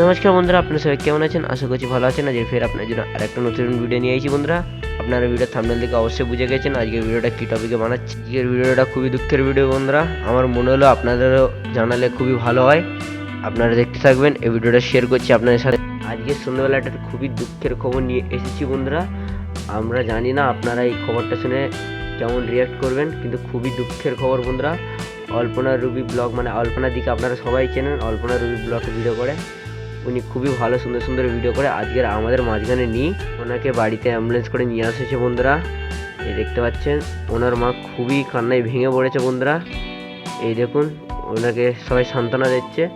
নমস্কার বন্ধুরা, আপনারা সবাই কেমন আছেন? আশা করছি ভালো আছেন। আজকে ফের আপনার জন্য আরেকটা নতুন ভিডিও নিয়ে এসেছি বন্ধুরা। আপনারা ভিডিও থামনেল দেখে অবশ্যই বুঝে গেছেন আজকের ভিডিওটা কী টপিকে বানাচ্ছি। আজকের ভিডিওটা খুবই দুঃখের ভিডিও বন্ধুরা। আমার মনে হলো আপনাদেরও জানালে খুবই ভালো হয়। আপনারা দেখতে থাকবেন, এই ভিডিওটা শেয়ার করছি আপনাদের সাথে। আজকে সন্ধ্যাবেলা একটা খুবই দুঃখের খবর নিয়ে এসেছি বন্ধুরা। আমরা জানি না আপনারা এই খবরটা শুনে কেমন রিয়াক্ট করবেন, কিন্তু খুবই দুঃখের খবর বন্ধুরা। অল্পনা রুবি ব্লগ মানে অল্পনা দিকে আপনারা সবাই চেনেন, অল্পনা রুবি ব্লগ ভিডিও করে। উনি খুবই ভালো, সুন্দর সুন্দর ভিডিও করে। আজকের আমাদের মাঝখানে নিয়ে ওনাকে বাড়িতে অ্যাম্বুলেন্স করে নিয়ে আসেছে বন্ধুরা। এই দেখতে পাচ্ছেন, ওনার মা খুবই কান্নায় ভেঙে পড়েছে বন্ধুরা। এই দেখুন, ওনাকে সবাই সান্ত্বনা দিচ্ছে।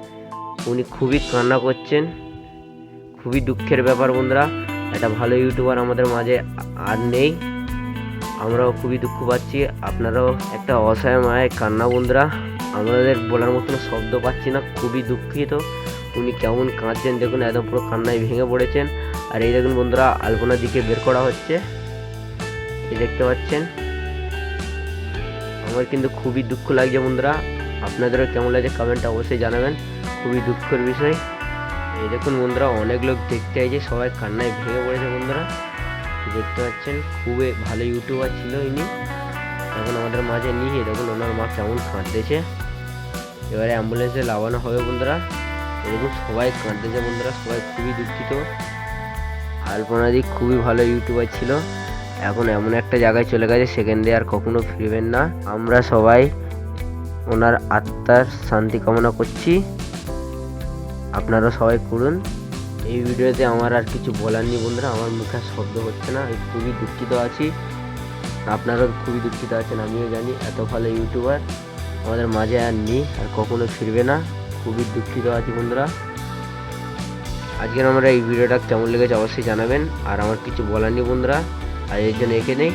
উনি খুবই কান্না করছেন। খুবই দুঃখের ব্যাপার বন্ধুরা। একটা ভালো ইউটিউবার আমাদের মাঝে আর নেই। আমরাও খুবই দুঃখ পাচ্ছি। আপনারাও একটা অসহায় মায়ের কান্না বন্ধুরা। আমাদের বলার মতন শব্দ পাচ্ছি না। খুবই দুঃখিত। উনি কেমন কাঁদছেন, দেখুন, একদম পুরো কান্নায় ভেঙে পড়েছেন। আর এই দেখুন বন্ধুরা, আলপনার দিকে বের করা হচ্ছে। এই দেখতে পাচ্ছেন। আমার কিন্তু খুবই দুঃখ লাগছে বন্ধুরা। আপনাদেরও কেমন লাগছে কমেন্টে অবশ্যই জানাবেন। খুবই দুঃখের বিষয়। এই দেখুন বন্ধুরা, অনেক লোক দেখতে আইছে, সবাই কান্নায় ভেঙে পড়েছে বন্ধুরা। দেখতে পাচ্ছেন, খুবই ভালো ইউটিউবার ছিল ইনি। এখন আমাদের মাঝে নিয়ে দেখুন ওনার মা কেমন কাঁদতেছে। এবারে অ্যাম্বুলেন্সে লাগানো হবে বন্ধুরা। এরকম সবাই কাঁদতেছে বন্ধুরা, সবাই খুবই দুঃখিত। আলপনাদি খুবই ভালো ইউটিউবার ছিল। এখন এমন একটা জায়গায় চলে গেছে, সেখান দিয়ে আর কখনো ফিরবেন না। আমরা সবাই ওনার আত্মার শান্তি কামনা করছি। আপনারা সবাই করুন। এই ভিডিওতে আমার আর কিছু বলার নেই বন্ধুরা, আমার মুখে আর শব্দ হচ্ছে না, আমি খুবই দুঃখিত আছি। আপনারাও খুবই দুঃখিত আছেন, আমিও জানি, এত ভালো ইউটিউবার। আমাদের মাঝে আর নেই, আর কখনো ফিরবে না। খুবই দুঃখিত আছি বন্ধুরা। আজকের আমরা এই ভিডিওটা কেমন লেগেছে অবশ্যই জানাবেন। আর আমার কিছু বলার নেই বন্ধুরা। আর এর জন্য এখানেই